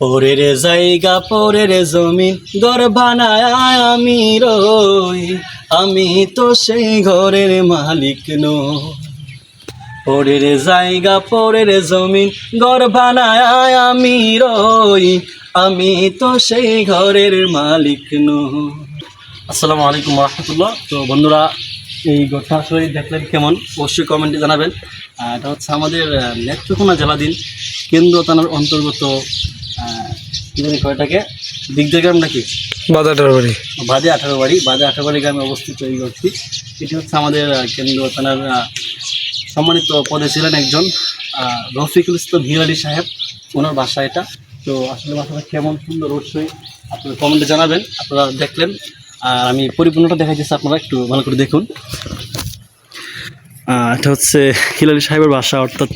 পরের জায়গা, পরের জমিন ঘর বানায় আমি রই। আমি তো সেই ঘরের মালিক নই। পরের জায়গা, পরের জমিন ঘর বানায় আমি রই। আমি তো সেই ঘরের মালিক নই। আসসালামু আলাইকুম রহমতুল্লাহ। তো বন্ধুরা, এই ঘরটা আসলে দেখলেন কেমন? অবশ্যই কমেন্টে জানাবেন। এটা হচ্ছে আমাদের নেত্রকোনা জেলাধীন কেন্দ্র থানার অন্তর্গত কি জানি কয়টাকে? দিগদের গ্রাম নাকি? বাজারটার বাড়ি বাদে আঠারো বাড়ি। বাদে আঠারো বাড়ি গ্রামে অবস্থিত এই ঘরটি এটি হচ্ছে আমাদের আহ, কেন্দ্র থানার সম্মানিত পদে ছিলেন একজন রফিকুল ইসলাম হিরালি সাহেব। ওনার বাসা এটা। তো আসলে বাসাটা কেমন সুন্দর অবশ্যই আপনারা কমেন্টে জানাবেন আপনারা দেখলেন। আর আমি পরিপূর্ণটা দেখাইতেছি আপনারা একটু ভালো করে দেখুন। এটা হচ্ছে হিলালি সাহেবের বাসা অর্থাৎ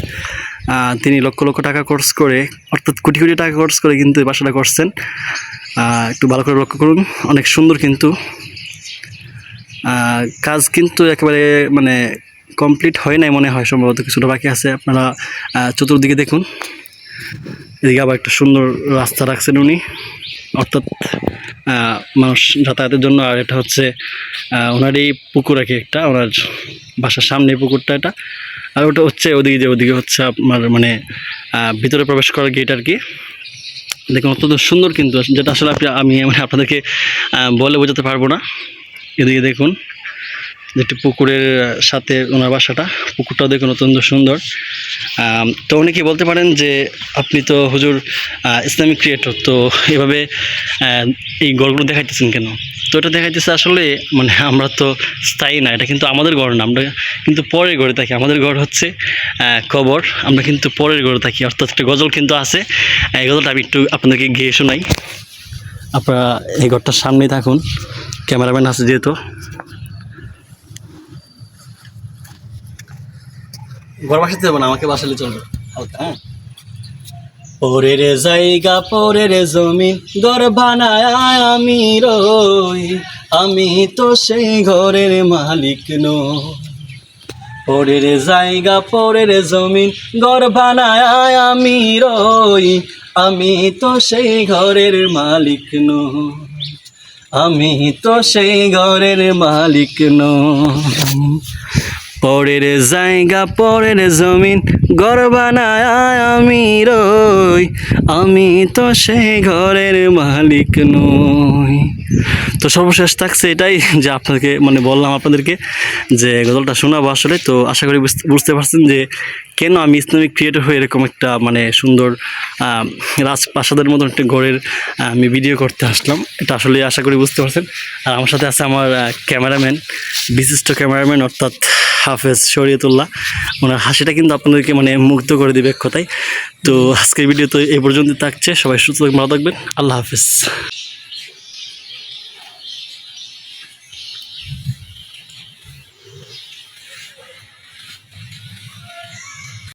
তিনি লক্ষ লক্ষ টাকা খরচ করে, অর্থাৎ কোটি কোটি টাকা খরচ করে কিন্তু এই বাসাটা করছেন। একটু ভালো করে লক্ষ্য করুন, অনেক সুন্দর কিন্তু। কাজ কিন্তু একেবারে মানে কমপ্লিট হয় নাই মনে হয়, সম্ভবত কিছুটা বাকি আছে। আপনারা চতুর্দিকে দেখুন। এদিকে আবার একটা সুন্দর রাস্তা রাখছেন উনি। অর্থাৎ মানুষ যাতায়াতের জন্য, আর এটা হচ্ছে ওনারই পুকুর আর কি একটা, ওনার বাসার সামনে পুকুরটা এটা। আর ওটা হচ্ছে ওদিকে যে, ওদিকে হচ্ছে আপনার মানে ভিতরে প্রবেশ করার গেট আর কি। দেখুন, অত্যন্ত সুন্দর কিন্তু, যেটা আসলে আপনি, আমি মানে আপনাদেরকে বলে বোঝাতে পারব না। এদিকে দেখুন। যেটি পুকুরের সাথে ওনার বাসাটা। পুকুরটাও দেখুন অত্যন্ত সুন্দর। তো অনেকেই বলতে পারেন যে, আপনি তো হুজুর ইসলামিক ক্রিয়েটর, তো এভাবে এই গড়গুলো দেখাইতেছেন কেন? তো এটা দেখাইতেছে আসলে মানে আমরা তো স্থায়ী না, এটা কিন্তু আমাদের গড় না, আমরা কিন্তু পরের গড়ে থাকি। আমাদের ঘর হচ্ছে কবর, আমরা কিন্তু পরের গড়ে থাকি। অর্থাৎ একটা গজল কিন্তু আছে। এই গজলটা আমি একটু আপনাদেরকে গিয়ে শোনাই। আপনারা এই ঘরটার সামনেই থাকুন। ক্যামেরাম্যান আছে যেহেতু। ঘর বাসাতে যাব না, আমাকে বাসালে চলবে। হালকা হ্যাঁ? পরের জায়গা, পরের জমিন ঘর বানায় আমি রই। আমি তো সেই ঘরের মালিক নই। পরের জায়গা, পরের জমিন ঘর বানায় আমি রই। আমি তো সেই ঘরের মালিক নই। আমি তো সেই ঘরের মালিক নই। পরের জায়গা, পরের জমিন, ঘর বানায় আমি রই। আমি তো সেই ঘরের মালিক নই। তো সর্বশেষ থাকছে এটাই যে আপনাকে মানে বললাম আপনাদেরকে যে গজলটা শোনাবো আসলে। তো আশা করি বুঝতে পারছেন যে কেন আমি ইসলামিক ক্রিয়েটর হয়ে এরকম একটা মানে সুন্দর রাজপ্রাসাদের মতন একটা ঘরের আমি ভিডিও করতে আসলাম। এটা আসলে আশা করি বুঝতে পারছেন। আর আমার সাথে আছে আমার ক্যামেরাম্যান, বিশিষ্ট ক্যামেরাম্যান, অর্থাৎ হাফেজ শরীয়তুল্লাহ। ওনার হাসিটা কিন্তু আপনাদেরকে মানে মুগ্ধ করে দিবে কথায়। তো আজকের ভিডিও তো এই পর্যন্ত থাকছে। সবাই সুস্থ ভালো থাকবেন। আল্লাহ হাফেজ।